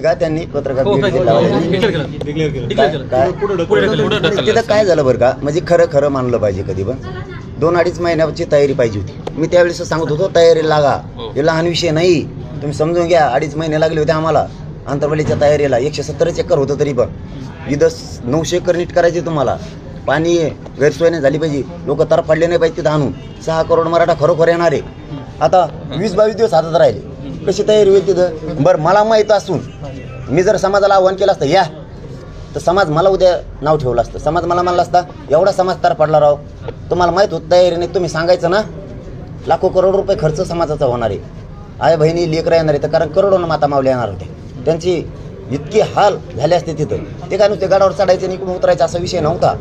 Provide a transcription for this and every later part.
का त्यांनी पत्रकार हो, बीड काय- जिल्हावाल्यांनी? डिक्लेअर केलं. डिक्लेअर केलं डिक्लेअर काय- केलं. काय- पुढे ढकललं. पुढे ढकललं. पुढे ढकललं. तिथं काय झालं बरं का म्हणजे खरं खरं मानलं पाहिजे कधी पण दोन अडीच महिन्याची तयारी पाहिजे होती मी त्यावेळेस सांगत होतो तयारी लागा हो. हे लहान विषय नाही तुम्ही समजून घ्या अडीच महिने लागले होते आम्हाला आंतरवलीच्या तयारीला एकशे सत्तर एकर होतं तरी पण इथं स- नऊशे एकर नीट करायचे तुम्हाला पाणी गैरसोय नाही झाली पाहिजे लोक तर पडले नाही पाहिजे तिथं आणून सहा करोड मराठा खरोखर येणार आहे आता वीस बावीस दिवस हातात राहिले कशी तयारी होईल तिथं बरं मला माहीत असून मी जर समाजाला आव्हान केलं असतं या. तर समाज मला उद्या नाव ठेवलं असतं. समाज मला म्हणला असता एवढा समाज तार पडला राव. तुम्हाला माहीत होत तयारी नाही. तुम्ही सांगायचं ना लाखो करोड रुपये खर्च समाजाचा होणार आहे. आई बहिणी लेकरं येणार आहे तर कारण करोडोनं माता मावल्या येणार होते त्यांची इतके हाल झाले असते तिथं. ते काय नुसते गाडावर चढायचे आणि इकडून उतरायचा असा विषय नव्हता.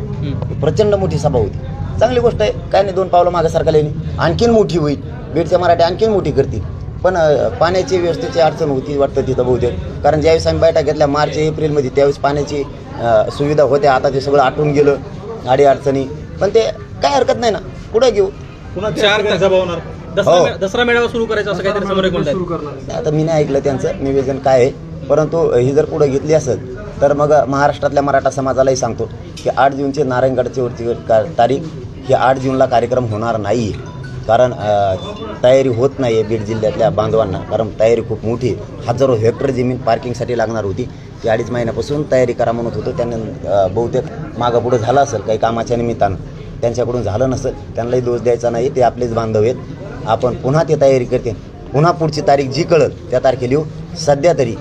प्रचंड मोठी सभा होती. चांगली गोष्ट आहे. काय नाही दोन पावलं मागं सरकारला आणखीन मोठी होईल. बीडच्या मराठी आणखीन मोठी करतील. पण पाण्याची व्यवस्थेची अडचण होती वाटतं तिथं बहुतेक. कारण ज्यावेळेस आम्ही बैठक घेतल्या मार्च एप्रिलमध्ये त्यावेळेस पाण्याची सुविधा होत्या. आता ते सगळं आटून गेलं अडी अडचणी. पण ते काय हरकत नाही ना. पुढं घेऊ? पुन्हा चार होणार. दसरा हो. दसरा मेळावा सुरू करायचा असं काहीतरी आता मी नाही ऐकलं त्यांचं निवेदन काय आहे. परंतु ही जर पुढे घेतली असेल तर मग महाराष्ट्रातल्या मराठा समाजालाही सांगतो की आठ जूनचे नारायणगडची वरती तारीख ही आठ जूनला कार्यक्रम होणार नाही कारण तयारी होत नाही आहे बीड जिल्ह्यातल्या बांधवांना. कारण तयारी खूप मोठी हजारो हेक्टर जमीन पार्किंगसाठी लागणार होती. ती अडीच महिन्यापासून तयारी करा म्हणत होतो. त्यांना बहुतेक मागं पुढं झालं असेल काही कामाच्या निमित्तानं. त्यांच्याकडून झालं नसेल त्यांनाही दोष द्यायचा नाही. ते आपलेच बांधव आहेत. आपण पुन्हा ते तयारी करते. पुन्हा पुढची तारीख जी कळल त्या तारखेला येऊ. सध्या तरी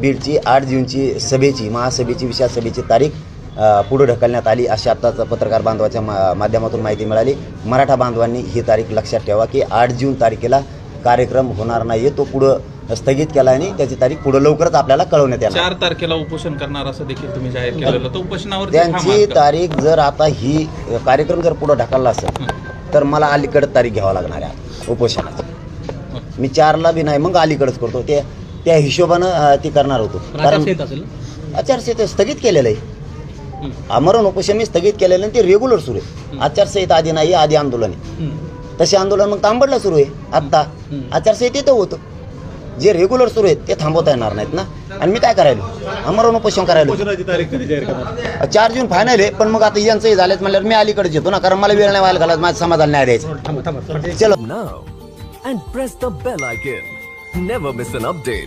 बीडची आठ जूनची सभेची महासभेची विशाल सभेची तारीख पुढे ढकलण्यात आली. अशी आत्ताच पत्रकार बांधवाच्या मा माध्यमातून माहिती मिळाली. मराठा बांधवांनी ही तारीख लक्षात ठेवा की आठ जून तारखेला कार्यक्रम होणार नाही तो पुढं स्थगित केला आणि त्याची तारीख पुढं लवकरच आपल्याला कळवण्यात येणार. चार तारखेला उपोषण करणार असं देखील तुम्ही जाहीर केलेलं तर उपोषणावर त्यांची तारीख जर आता ही कार्यक्रम जर पुढं ढकलला असेल तर मला अलीकडे तारीख घ्यावं लागणार आहे उपोषणाची. मी चारला बी नाही मग अलीकडंच करतो. ते त्या हिशोबानं ती करणार होतो. कारण आचारसंहिता स्थगित केलेलं आहे. आमरण उपोषण मी स्थगित केलेलं ते रेग्युलर सुरू आहे. आचारसंहिता आधी नाही आधी आंदोलन आहे. तसे आंदोलन मग तांबडला सुरू आहे आत्ता. आचारसंहितेत होतं. जे रेग्युलर सुरू आहेत ते थांबवता येणार नाहीत ना. आणि मी काय करायलो? आमरण उपोषण करायलो. चार जून फायनल आहे पण मग आता यांचंही झालेच म्हणल्यावर मी अलीकडेच येतो ना कारण मला वेळ नाही व्हायला घालत माझ्या समाजाला न्याय द्यायचा. थांबा थांबा. चलो. Now and press the bell icon. Never miss an update.